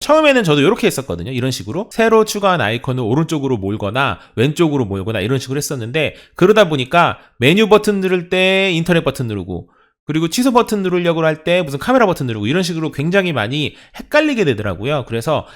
처음에는 저도 이렇게 했었거든요. 이런 식으로 새로 추가한 아이콘을 오른쪽으로 몰거나 왼쪽으로 몰거나 이런 식으로 했었는데 그러다 보니까 메뉴 버튼 누를 때 인터넷 버튼 누르고 그리고 취소 버튼 누르려고 할 때 무슨 카메라 버튼 누르고 이런 식으로 굉장히 많이 헷갈리게 되더라고요. 그래서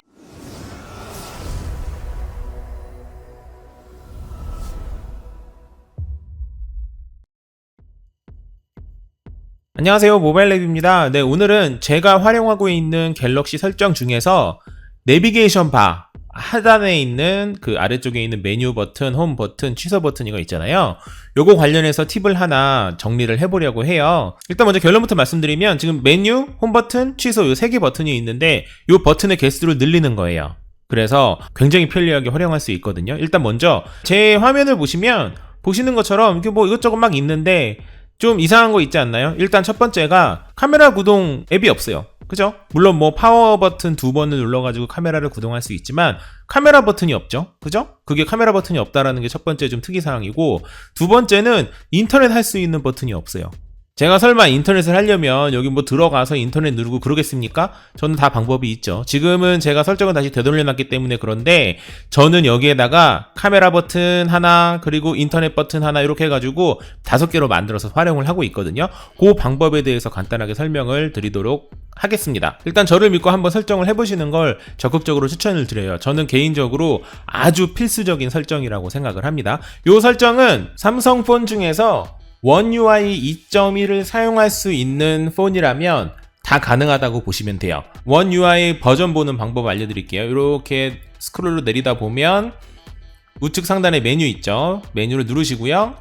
안녕하세요. 모바일랩입니다. 네, 오늘은 제가 활용하고 있는 갤럭시 설정 중에서 내비게이션 바 하단에 있는 그 아래쪽에 있는 메뉴 버튼, 홈 버튼, 취소 버튼 이거 있잖아요. 요거 관련해서 팁을 하나 정리를 해보려고 해요. 일단 먼저 결론부터 말씀드리면 지금 메뉴, 홈 버튼, 취소 요 세 개 버튼이 있는데 요 버튼의 개수를 늘리는 거예요. 그래서 굉장히 편리하게 활용할 수 있거든요. 일단 먼저 제 화면을 보시면 보시는 것처럼 이게 뭐 이것저것 막 있는데 좀 이상한 거 있지 않나요? 일단 첫 번째가 카메라 구동 앱이 없어요. 그죠? 물론 뭐 파워 버튼 두 번을 눌러가지고 카메라를 구동할 수 있지만 카메라 버튼이 없죠. 그죠? 그게 카메라 버튼이 없다라는 게 첫 번째 좀 특이 사항이고 두 번째는 인터넷 할 수 있는 버튼이 없어요. 제가 설마 인터넷을 하려면 여기 뭐 들어가서 인터넷 누르고 그러겠습니까? 저는 다 방법이 있죠. 지금은 제가 설정을 다시 되돌려놨기 때문에 그런데 저는 여기에다가 카메라 버튼 하나 그리고 인터넷 버튼 하나 이렇게 해가지고 다섯 개로 만들어서 활용을 하고 있거든요. 그 방법에 대해서 간단하게 설명을 드리도록 하겠습니다. 일단 저를 믿고 한번 설정을 해보시는 걸 적극적으로 추천을 드려요. 저는 개인적으로 아주 필수적인 설정이라고 생각을 합니다. 이 설정은 삼성폰 중에서 원 UI 2.1을 사용할 수 있는 폰이라면 다 가능하다고 보시면 돼요. 원 UI 버전 보는 방법 알려드릴게요. 이렇게 스크롤로 내리다 보면 우측 상단에 메뉴 있죠. 메뉴를 누르시고요.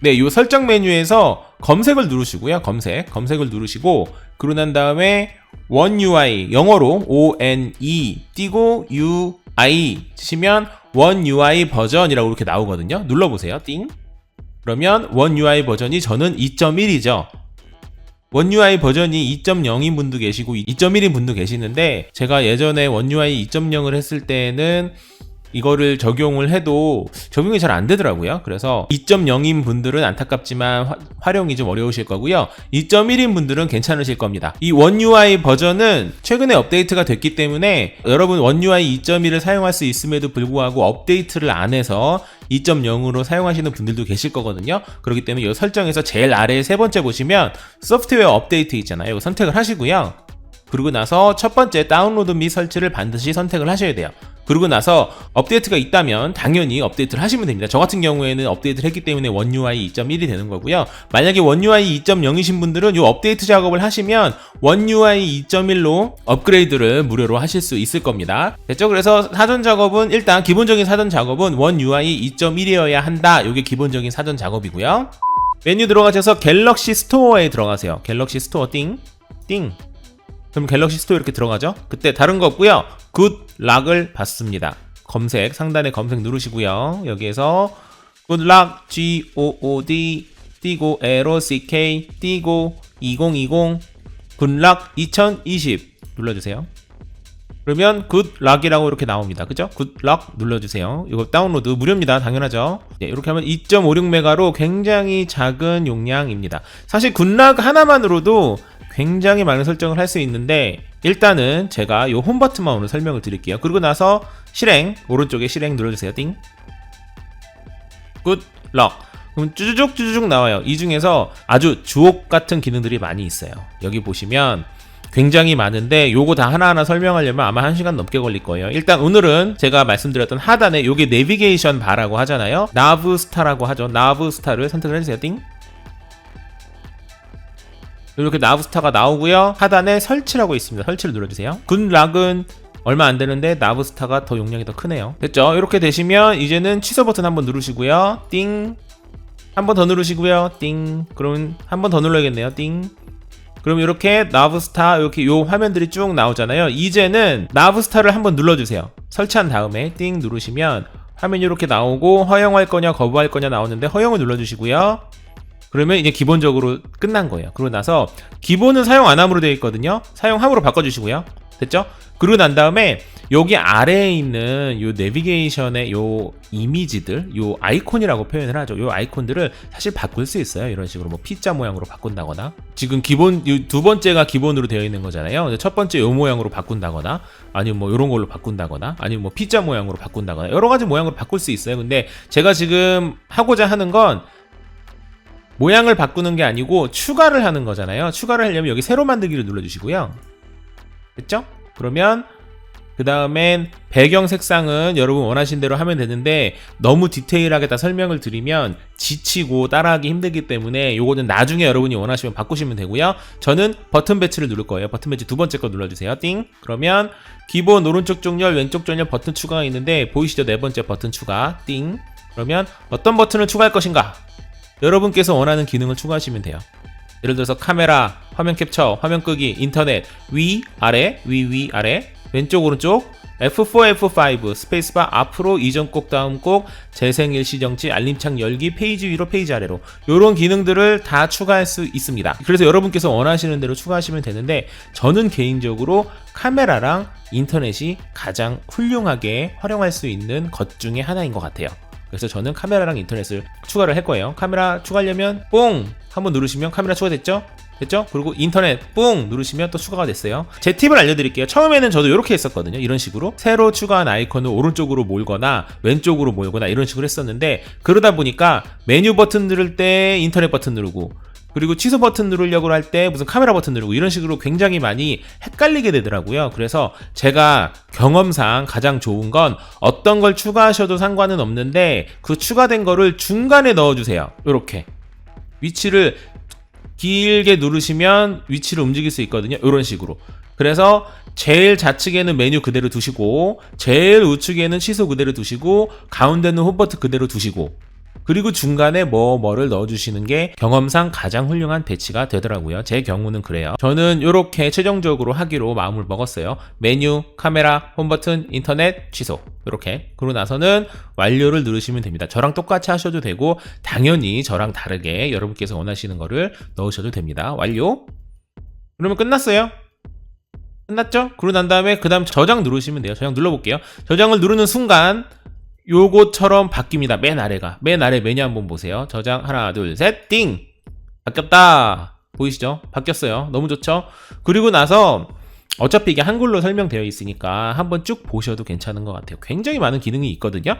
네, 이 설정 메뉴에서 검색을 누르시고요. 검색, 검색을 누르시고 그러고 난 다음에 원 UI 영어로 O N E 띄고 U I 치시면 원 UI 버전이라고 이렇게 나오거든요. 눌러보세요. 띵. 그러면 원 UI 버전이 저는 2.1이죠. 원 UI 버전이 2.0인 분도 계시고 2.1인 분도 계시는데 제가 예전에 원 UI 2.0을 했을 때는 이거를 적용을 해도 적용이 잘 안 되더라고요. 그래서 2.0인 분들은 안타깝지만 화- 활용이 좀 어려우실 거고요. 2.1인 분들은 괜찮으실 겁니다. 이 원 UI 버전은 최근에 업데이트가 됐기 때문에 여러분 원 UI 2.1을 사용할 수 있음에도 불구하고 업데이트를 안 해서 2.0으로 사용하시는 분들도 계실 거거든요. 그렇기 때문에 이 설정에서 제일 아래 세 번째 보시면 소프트웨어 업데이트 있잖아요. 선택을 하시고요. 그리고 나서 첫 번째 다운로드 및 설치를 반드시 선택을 하셔야 돼요. 그리고 나서 업데이트가 있다면 당연히 업데이트를 하시면 됩니다. 저 같은 경우에는 업데이트를 했기 때문에 원 UI 2.1이 되는 거고요. 만약에 원 UI 2.0이신 분들은 이 업데이트 작업을 하시면 원 UI 2.1로 업그레이드를 무료로 하실 수 있을 겁니다. 됐죠? 그래서 사전 작업은 일단 기본적인 사전 작업은 원 UI 2.1이어야 한다. 이게 기본적인 사전 작업이고요. 메뉴 들어가셔서 갤럭시 스토어에 들어가세요. 갤럭시 스토어 띵, 띵. 그럼 갤럭시 스토어 이렇게 들어가죠? 그때 다른 거 없고요. 굿 락을 받습니다. 검색 상단에 검색 누르시고요. 여기에서 굿락 G O O D 띄고 에로 C K 띄고 2020 굿락 2020 눌러주세요. 그러면 굿락이라고 이렇게 나옵니다. 그죠? 굿락 눌러주세요. 이거 다운로드 무료입니다. 당연하죠. 네, 이렇게 하면 2.56메가로 굉장히 작은 용량입니다. 사실 굿락 하나만으로도 굉장히 많은 설정을 할 수 있는데 일단은 제가 이 홈 버튼만 오늘 설명을 드릴게요. 그리고 나서 실행 오른쪽에 실행 눌러주세요. 띵. 굿락. 그럼 쭈쭈쭉 쭈쭈쭉 나와요. 이 중에서 아주 주옥 같은 기능들이 많이 있어요. 여기 보시면 굉장히 많은데 요거 다 하나하나 설명하려면 아마 1시간 넘게 걸릴 거예요. 일단 오늘은 제가 말씀드렸던 하단에 요게 내비게이션 바라고 하잖아요. 나브스타라고 하죠. 나브스타를 선택을 해주세요. 띵. 이렇게 나브스타가 나오고요. 하단에 설치라고 있습니다. 설치를 눌러주세요. 굿락은 얼마 안 되는데 나브스타가 더 용량이 더 크네요. 됐죠? 이렇게 되시면 이제는 취소 버튼 한번 누르시고요. 띵. 한 번 더 누르시고요. 띵. 그러면 한번 더 눌러야겠네요. 띵. 그럼 이렇게 나브스타 이렇게 요 화면들이 쭉 나오잖아요. 이제는 나브스타를 한번 눌러주세요. 설치한 다음에 띵 누르시면 화면이 이렇게 나오고 허용할 거냐 거부할 거냐 나오는데 허용을 눌러주시고요. 그러면 이제 기본적으로 끝난 거예요. 그러고 나서 기본은 사용 안 함으로 되어 있거든요. 사용함으로 바꿔주시고요. 됐죠? 그러고 난 다음에 여기 아래에 있는 요 내비게이션의 요 이미지들, 요 아이콘이라고 표현을 하죠. 요 아이콘들을 사실 바꿀 수 있어요. 이런 식으로 뭐 피자 모양으로 바꾼다거나 지금 기본 요두 번째가 기본으로 되어 있는 거잖아요. 첫 번째 요 모양으로 바꾼다거나 아니면 뭐 이런 걸로 바꾼다거나 아니면 뭐 피자 모양으로 바꾼다거나 여러 가지 모양으로 바꿀 수 있어요. 근데 제가 지금 하고자 하는 건 모양을 바꾸는 게 아니고 추가를 하는 거잖아요. 추가를 하려면 여기 새로 만들기를 눌러주시고요. 됐죠? 그러면 그 다음엔 배경 색상은 여러분 원하신 대로 하면 되는데 너무 디테일하게 다 설명을 드리면 지치고 따라하기 힘들기 때문에 요거는 나중에 여러분이 원하시면 바꾸시면 되고요. 저는 버튼 배치를 누를 거예요. 버튼 배치 두 번째 거 눌러주세요. 띵. 그러면 기본 오른쪽 쪽열, 왼쪽 쪽열 버튼 추가가 있는데 보이시죠? 네 번째 버튼 추가. 띵. 그러면 어떤 버튼을 추가할 것인가? 여러분께서 원하는 기능을 추가하시면 돼요. 예를 들어서 카메라, 화면 캡처, 화면 끄기, 인터넷, 위, 아래, 위, 위, 아래, 왼쪽, 오른쪽, F4, F5, 스페이스바 앞으로, 이전 꼭, 다음 꼭, 재생 일시 정지, 알림창 열기, 페이지 위로, 페이지 아래로 이런 기능들을 다 추가할 수 있습니다. 그래서 여러분께서 원하시는 대로 추가하시면 되는데 저는 개인적으로 카메라랑 인터넷이 가장 훌륭하게 활용할 수 있는 것 중에 하나인 것 같아요. 그래서 저는 카메라랑 인터넷을 추가를 할 거예요. 카메라 추가하려면 뽕 한번 누르시면 카메라 추가됐죠? 됐죠? 그리고 인터넷 뽕 누르시면 또 추가가 됐어요. 제 팁을 알려드릴게요. 처음에는 저도 이렇게 했었거든요. 이런 식으로 새로 추가한 아이콘을 오른쪽으로 몰거나 왼쪽으로 몰거나 이런 식으로 했었는데 그러다 보니까 메뉴 버튼 누를 때 인터넷 버튼 누르고 그리고 취소 버튼 누르려고 할 때 무슨 카메라 버튼 누르고 이런 식으로 굉장히 많이 헷갈리게 되더라고요. 그래서 제가 경험상 가장 좋은 건 어떤 걸 추가하셔도 상관은 없는데 그 추가된 거를 중간에 넣어주세요. 이렇게 위치를 길게 누르시면 위치를 움직일 수 있거든요. 이런 식으로. 그래서 제일 좌측에는 메뉴 그대로 두시고 제일 우측에는 취소 그대로 두시고 가운데는 홈버튼 그대로 두시고 그리고 중간에 뭐 뭐를 넣어주시는 게 경험상 가장 훌륭한 배치가 되더라고요. 제 경우는 그래요. 저는 이렇게 최종적으로 하기로 마음을 먹었어요. 메뉴, 카메라, 홈버튼, 인터넷, 취소. 이렇게. 그러고 나서는 완료를 누르시면 됩니다. 저랑 똑같이 하셔도 되고 당연히 저랑 다르게 여러분께서 원하시는 거를 넣으셔도 됩니다. 완료. 그러면 끝났어요. 끝났죠? 그러고 난 다음에 그 다음 저장 누르시면 돼요. 저장 눌러볼게요. 저장을 누르는 순간 요것처럼 바뀝니다. 맨 아래가. 맨 아래 메뉴 한번 보세요. 저장 하나, 둘, 셋, 띵! 바뀌었다. 보이시죠? 바뀌었어요. 너무 좋죠? 그리고 나서 어차피 이게 한글로 설명되어 있으니까 한번 쭉 보셔도 괜찮은 것 같아요. 굉장히 많은 기능이 있거든요.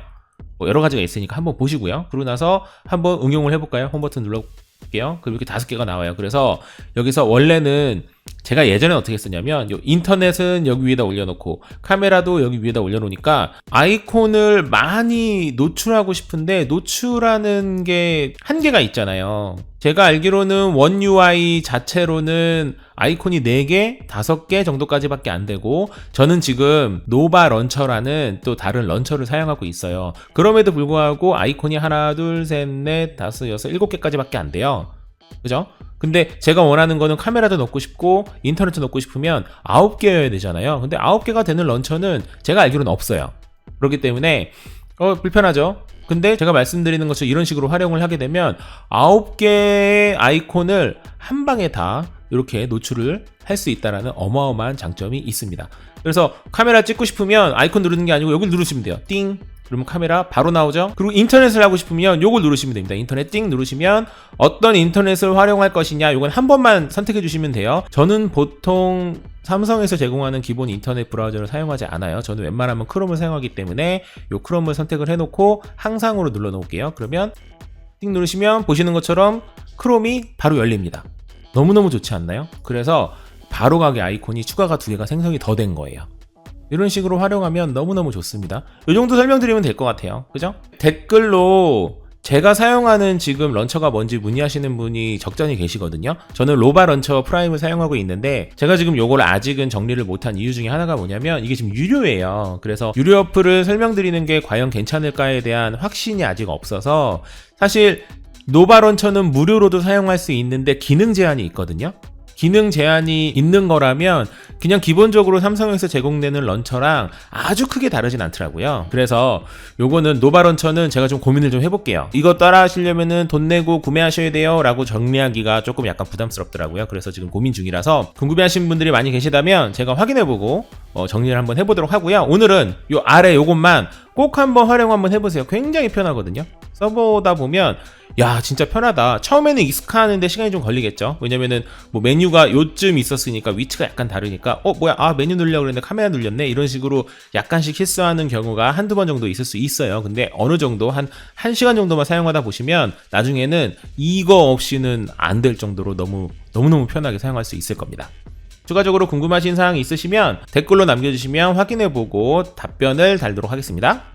뭐 여러 가지가 있으니까 한번 보시고요. 그러고 나서 한번 응용을 해볼까요? 홈 버튼 눌러 볼게요. 그럼 이렇게 다섯 개가 나와요. 그래서 여기서 원래는 제가 예전에 어떻게 했었냐면 요 인터넷은 여기 위에다 올려놓고 카메라도 여기 위에다 올려놓으니까 아이콘을 많이 노출하고 싶은데 노출하는 게 한계가 있잖아요. 제가 알기로는 원 UI 자체로는 아이콘이 4개, 5개 정도까지밖에 안 되고 저는 지금 노바 런처라는 또 다른 런처를 사용하고 있어요. 그럼에도 불구하고 아이콘이 하나, 둘, 셋, 넷, 다섯, 여섯, 일곱 개까지밖에 안 돼요. 그죠? 근데 제가 원하는 거는 카메라도 넣고 싶고 인터넷도 넣고 싶으면 9개여야 되잖아요. 근데 9개가 되는 런처는 제가 알기로는 없어요. 그렇기 때문에 어 불편하죠. 근데 제가 말씀드리는 것처럼 이런 식으로 활용을 하게 되면 9개의 아이콘을 한 방에 다 이렇게 노출을 할 수 있다라는 어마어마한 장점이 있습니다. 그래서 카메라 찍고 싶으면 아이콘 누르는 게 아니고 여기를 누르시면 돼요. 띵. 그러면 카메라 바로 나오죠. 그리고 인터넷을 하고 싶으면 요걸 누르시면 됩니다. 인터넷 띵 누르시면 어떤 인터넷을 활용할 것이냐 요건 한 번만 선택해 주시면 돼요. 저는 보통 삼성에서 제공하는 기본 인터넷 브라우저를 사용하지 않아요. 저는 웬만하면 크롬을 사용하기 때문에 요 크롬을 선택을 해놓고 항상으로 눌러 놓을게요. 그러면 띵 누르시면 보시는 것처럼 크롬이 바로 열립니다. 너무너무 좋지 않나요? 그래서 바로 가게 아이콘이 추가가 두 개가 생성이 더 된 거예요. 이런 식으로 활용하면 너무너무 좋습니다. 이 정도 설명드리면 될 것 같아요. 그죠? 댓글로 제가 사용하는 지금 런처가 뭔지 문의하시는 분이 적잖이 계시거든요. 저는 로바 런처 프라임을 사용하고 있는데 제가 지금 요걸 아직은 정리를 못한 이유 중에 하나가 뭐냐면 이게 지금 유료예요. 그래서 유료 어플을 설명드리는 게 과연 괜찮을까에 대한 확신이 아직 없어서 사실 노바 런처는 무료로도 사용할 수 있는데 기능 제한이 있거든요. 기능 제한이 있는 거라면 그냥 기본적으로 삼성에서 제공되는 런처랑 아주 크게 다르진 않더라고요. 그래서 요거는 노바 런처는 제가 좀 고민을 좀 해볼게요. 이거 따라 하시려면은 돈 내고 구매하셔야 돼요. 라고 정리하기가 조금 약간 부담스럽더라고요. 그래서 지금 고민 중이라서 궁금해하시는 분들이 많이 계시다면 제가 확인해보고 어, 정리를 한번 해보도록 하고요. 오늘은 요 아래 요것만 꼭 한번 활용 한번 해보세요. 굉장히 편하거든요. 써보다 보면 야 진짜 편하다. 처음에는 익숙하는데 시간이 좀 걸리겠죠. 왜냐면은 뭐 메뉴가 요쯤 있었으니까 위치가 약간 다르니까 어 뭐야 아 메뉴 누르려고 그랬는데 카메라 눌렸네 이런 식으로 약간씩 실수하는 경우가 한두 번 정도 있을 수 있어요. 근데 어느 정도 한 1시간 정도만 사용하다 보시면 나중에는 이거 없이는 안 될 정도로 너무 너무너무 편하게 사용할 수 있을 겁니다. 추가적으로 궁금하신 사항 있으시면 댓글로 남겨주시면 확인해보고 답변을 달도록 하겠습니다.